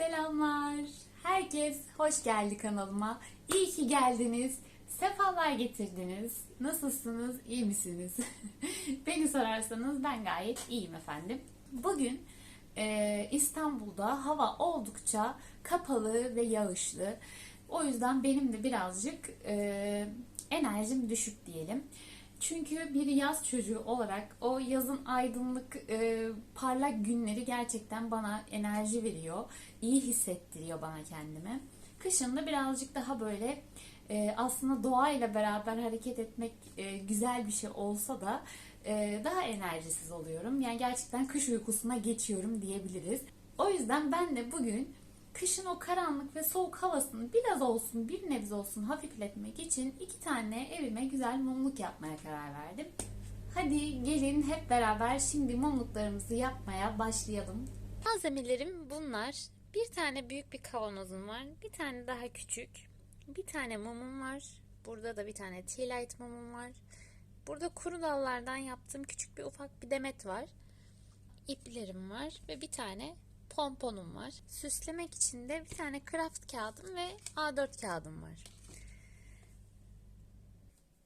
Selamlar. Herkes hoş geldi kanalıma. İyi ki geldiniz. Sefalar getirdiniz. Nasılsınız? İyi misiniz? Beni sorarsanız ben gayet iyiyim efendim. Bugün e, İstanbul'da hava oldukça kapalı ve yağışlı. O yüzden benim de birazcık e, enerjim düşük diyelim. Çünkü bir yaz çocuğu olarak o yazın aydınlık, e, parlak günleri gerçekten bana enerji veriyor. iyi hissettiriyor bana kendimi. Kışın da birazcık daha böyle e, aslında doğayla beraber hareket etmek e, güzel bir şey olsa da e, daha enerjisiz oluyorum. Yani gerçekten kış uykusuna geçiyorum diyebiliriz. O yüzden ben de bugün kışın o karanlık ve soğuk havasını biraz olsun, bir nebze olsun hafifletmek için iki tane evime güzel mumluk yapmaya karar verdim. Hadi gelin hep beraber şimdi mumluklarımızı yapmaya başlayalım. Malzemelerim bunlar. Bir tane büyük bir kavanozum var. Bir tane daha küçük. Bir tane mumum var. Burada da bir tane tea light mumum var. Burada kuru dallardan yaptığım küçük bir ufak bir demet var. İplerim var ve bir tane pomponum var. Süslemek için de bir tane craft kağıdım ve A4 kağıdım var.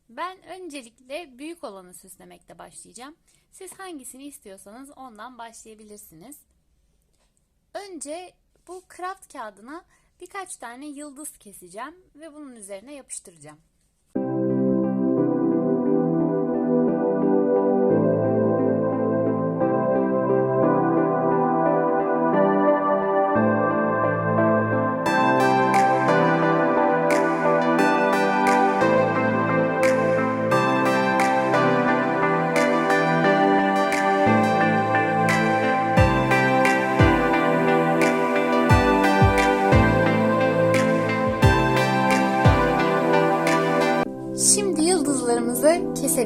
Ben öncelikle büyük olanı süslemekle başlayacağım. Siz hangisini istiyorsanız ondan başlayabilirsiniz. Önce bu craft kağıdına birkaç tane yıldız keseceğim ve bunun üzerine yapıştıracağım.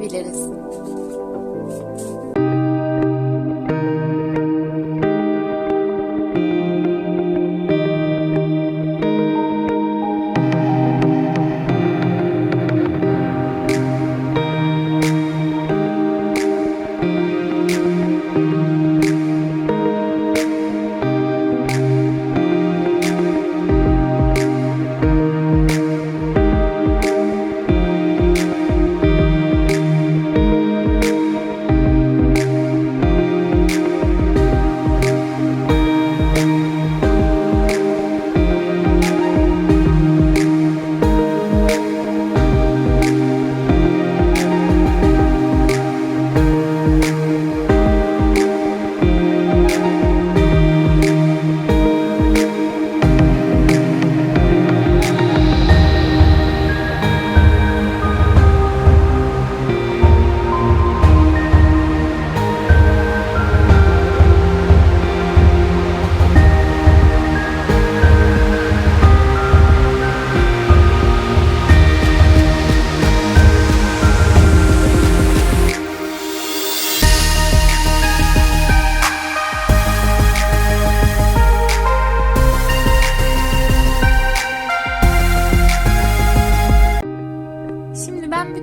Yıldızlarımızı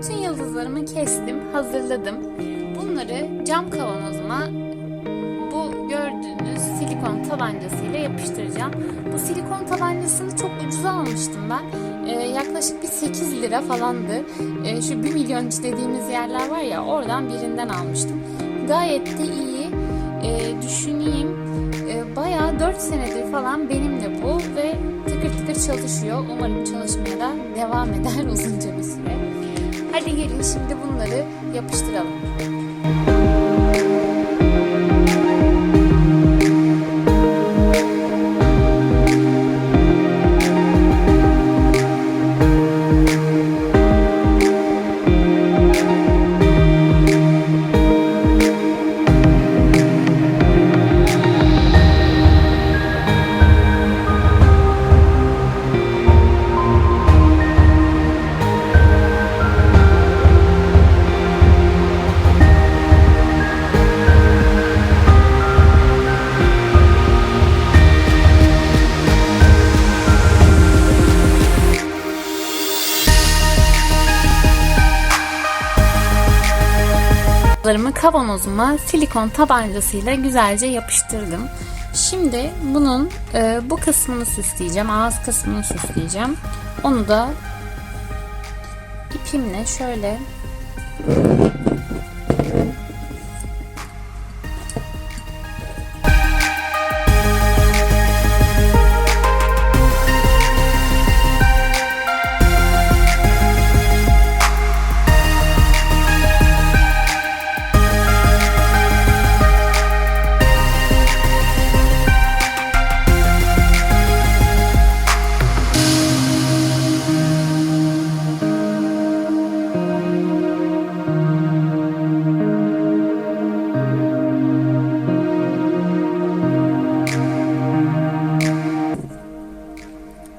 bütün yıldızlarımı kestim, hazırladım. Bunları cam kavanozuma bu gördüğünüz silikon tabancasıyla yapıştıracağım. Bu silikon tabancasını çok ucuza almıştım ben. Ee, yaklaşık bir 8 lira falandı. Ee, şu 1 milyoncu dediğimiz yerler var ya oradan birinden almıştım. Gayet de iyi. Ee, düşüneyim. Ee, bayağı 4 senedir falan benimle bu ve tıkır tıkır çalışıyor. Umarım çalışmaya da devam eder uzunca bir süre. Hadi gelin şimdi bunları yapıştıralım. Larımı kavanozuma silikon tabancasıyla güzelce yapıştırdım. Şimdi bunun e, bu kısmını süsleyeceğim. Ağız kısmını süsleyeceğim. Onu da ipimle şöyle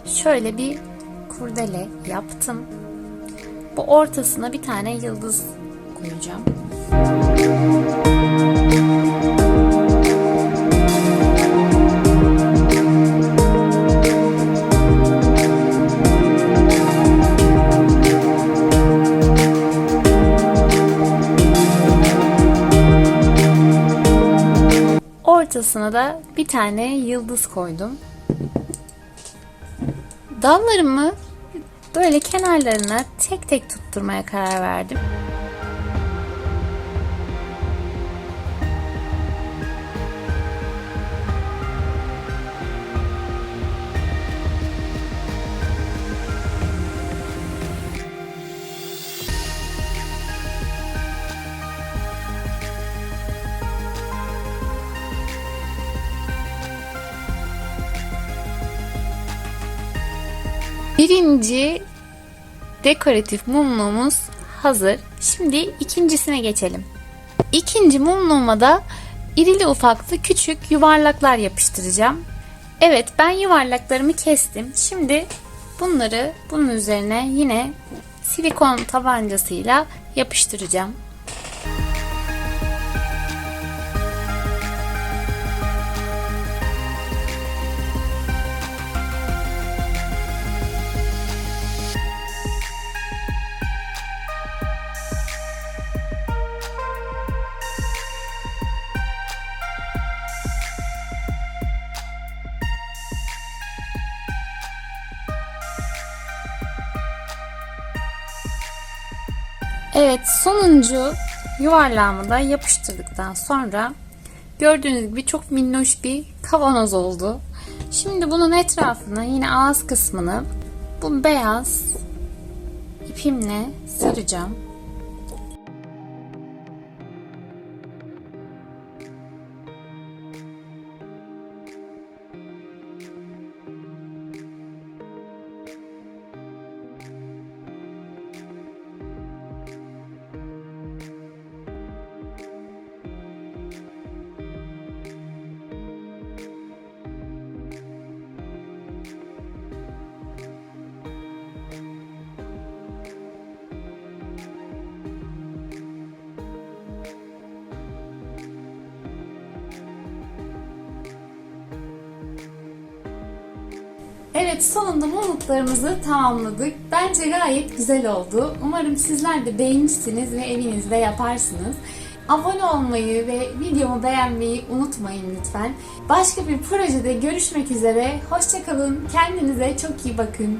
şöyle bir kurdele yaptım. Bu ortasına bir tane yıldız koyacağım. Ortasına da bir tane yıldız koydum. Dallarımı böyle kenarlarına tek tek tutturmaya karar verdim. Birinci dekoratif mumluğumuz hazır. Şimdi ikincisine geçelim. İkinci mumluğuma da irili ufaklı küçük yuvarlaklar yapıştıracağım. Evet ben yuvarlaklarımı kestim. Şimdi bunları bunun üzerine yine silikon tabancasıyla yapıştıracağım. Evet sonuncu yuvarlağımı da yapıştırdıktan sonra gördüğünüz gibi çok minnoş bir kavanoz oldu. Şimdi bunun etrafına yine ağız kısmını bu beyaz ipimle saracağım. Evet sonunda mumluklarımızı tamamladık. Bence gayet güzel oldu. Umarım sizler de beğenirsiniz ve evinizde yaparsınız. Abone olmayı ve videomu beğenmeyi unutmayın lütfen. Başka bir projede görüşmek üzere. Hoşçakalın. Kendinize çok iyi bakın.